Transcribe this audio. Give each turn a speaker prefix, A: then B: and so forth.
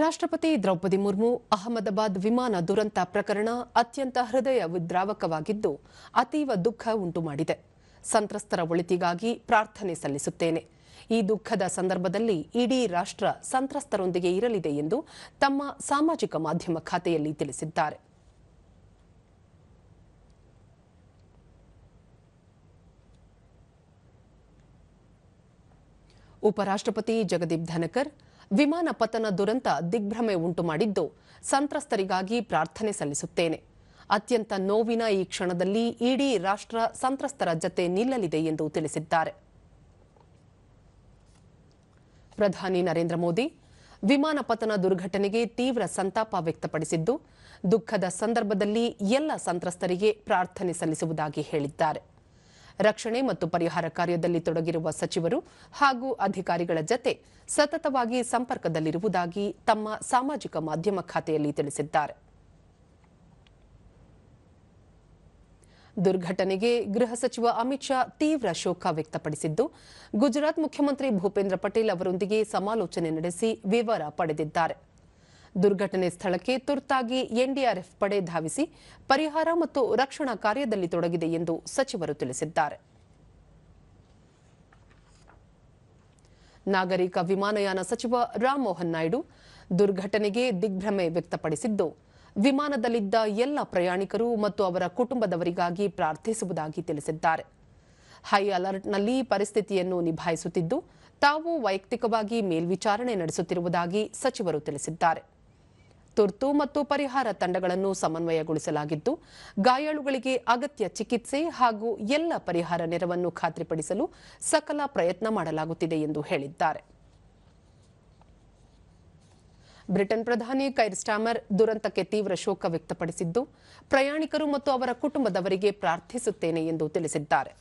A: ರಾಷ್ಟ್ರಪತಿ ದ್ರೌಪದಿ ಮುರ್ಮು ಅಹಮದಾಬಾದ್ ವಿಮಾನ ದುರಂತ ಪ್ರಕರಣ ಅತ್ಯಂತ ಹೃದಯ ವಿದ್ರಾವಕವಾಗಿದ್ದು ಅತೀವ ದುಃಖ ಉಂಟುಮಾಡಿದೆ ಸಂತ್ರಸ್ತರ ಒಳಿತಿಗಾಗಿ ಪ್ರಾರ್ಥನೆ ಸಲ್ಲಿಸುತ್ತೇನೆ. ಈ ದುಃಖದ ಸಂದರ್ಭದಲ್ಲಿ ಇಡೀ ರಾಷ್ಟ್ರ ಸಂತ್ರಸ್ತರೊಂದಿಗೆ ಇರಲಿದೆ ಎಂದು ತಮ್ಮ ಸಾಮಾಜಿಕ ಮಾಧ್ಯಮ ಖಾತೆಯಲ್ಲಿ ತಿಳಿಸಿದ್ದಾರೆ. ಉಪರಾಷ್ಟ್ರಪತಿ ಜಗದೀಪ್ ಧನಕರ್ ವಿಮಾನ ಪತನ ದುರಂತ ದಿಗ್ಭ್ರಮೆ ಉಂಟು ಮಾಡಿದ್ದು ಸಂತ್ರಸ್ತರಿಗಾಗಿ ಪ್ರಾರ್ಥನೆ ಸಲ್ಲಿಸುತ್ತೇನೆ. ಅತ್ಯಂತ ನೋವಿನ ಈ ಕ್ಷಣದಲ್ಲಿ ಇಡೀ ರಾಷ್ಟ್ರ ಸಂತ್ರಸ್ತರ ಜತೆ ನಿಲ್ಲಲಿದೆ ಎಂದು ತಿಳಿಸಿದ್ದಾರೆ. ಪ್ರಧಾನಿ ನರೇಂದ್ರ ಮೋದಿ ವಿಮಾನ ಪತನ ದುರ್ಘಟನೆಗೆ ತೀವ್ರ ಸಂತಾಪ ವ್ಯಕ್ತಪಡಿಸಿದ್ದು, ದುಃಖದ ಸಂದರ್ಭದಲ್ಲಿ ಎಲ್ಲ ಸಂತ್ರಸ್ತರಿಗೆ ಪ್ರಾರ್ಥನೆ ಸಲ್ಲಿಸುವುದಾಗಿ ಹೇಳಿದ್ದಾರೆ. ರಕ್ಷಣೆ ಮತ್ತು ಪರಿಹಾರ ಕಾರ್ಯದಲ್ಲಿ ತೊಡಗಿರುವ ಸಚಿವರು ಹಾಗೂ ಅಧಿಕಾರಿಗಳ ಜತೆ ಸತತವಾಗಿ ಸಂಪರ್ಕದಲ್ಲಿರುವುದಾಗಿ ತಮ್ಮ ಸಾಮಾಜಿಕ ಮಾಧ್ಯಮ ಖಾತೆಯಲ್ಲಿ ತಿಳಿಸಿದ್ದಾರೆ. ದುರ್ಘಟನೆಗೆ ಗೃಹ ಸಚಿವ ಅಮಿತ್ ಶಾ ತೀವ್ರ ಶೋಕ ವ್ಯಕ್ತಪಡಿಸಿದ್ದು, ಗುಜರಾತ್ ಮುಖ್ಯಮಂತ್ರಿ ಭೂಪೇಂದ್ರ ಪಟೇಲ್ ಅವರೊಂದಿಗೆ ಸಮಾಲೋಚನೆ ನಡೆಸಿ ವಿವರ ಪಡೆದಿದ್ದಾರೆ. ದುರ್ಘಟನೆ ಸ್ಥಳಕ್ಕೆ ತುರ್ತಾಗಿ ಎನ್ಡಿಆರ್ಎಫ್ ಪಡೆ ಧಾವಿಸಿ ಪರಿಹಾರ ಮತ್ತು ರಕ್ಷಣಾ ಕಾರ್ಯದಲ್ಲಿ ತೊಡಗಿದೆ ಎಂದು ಸಚಿವರು ತಿಳಿಸಿದ್ದಾರೆ. ನಾಗರಿಕ ವಿಮಾನಯಾನ ಸಚಿವ ರಾಮಮೋಹನ್ ನಾಯ್ಡು ದುರ್ಘಟನೆಗೆ ದಿಗ್ಭ್ರಮೆ ವ್ಯಕ್ತಪಡಿಸಿದ್ದು, ವಿಮಾನದಲ್ಲಿದ್ದ ಎಲ್ಲ ಪ್ರಯಾಣಿಕರು ಮತ್ತು ಅವರ ಕುಟುಂಬದವರಿಗಾಗಿ ಪ್ರಾರ್ಥಿಸುವುದಾಗಿ ತಿಳಿಸಿದ್ದಾರೆ. ಹೈ ಅಲರ್ಟ್ನಲ್ಲಿ ಪರಿಸ್ಥಿತಿಯನ್ನು ನಿಭಾಯಿಸುತ್ತಿದ್ದು, ತಾವು ವೈಯಕ್ತಿಕವಾಗಿ ಮೇಲ್ವಿಚಾರಣೆ ನಡೆಸುತ್ತಿರುವುದಾಗಿ ಸಚಿವರು ತಿಳಿಸಿದ್ದಾರೆ. ತುರ್ತು ಮತ್ತು ಪರಿಹಾರ ತಂಡಗಳನ್ನು ಸಮನ್ವಯಗೊಳಿಸಲಾಗಿದ್ದು, ಗಾಯಾಳುಗಳಿಗೆ ಅಗತ್ಯ ಚಿಕಿತ್ಸೆ ಹಾಗೂ ಎಲ್ಲ ಪರಿಹಾರ ನೆರವನ್ನು ಖಾತ್ರಿಪಡಿಸಲು ಸಕಲ ಪ್ರಯತ್ನ ಮಾಡಲಾಗುತ್ತಿದೆ ಎಂದು ಹೇಳಿದ್ದಾರೆ. ಬ್ರಿಟನ್ ಪ್ರಧಾನಿ ಕೈರ್ ಸ್ಟಾಮರ್ ದುರಂತಕ್ಕೆ ತೀವ್ರ ಶೋಕ ವ್ಯಕ್ತಪಡಿಸಿದ್ದು, ಪ್ರಯಾಣಿಕರು ಮತ್ತು ಅವರ ಕುಟುಂಬದವರಿಗೆ ಪ್ರಾರ್ಥಿಸುತ್ತೇನೆ ಎಂದು ತಿಳಿಸಿದ್ದಾರೆ.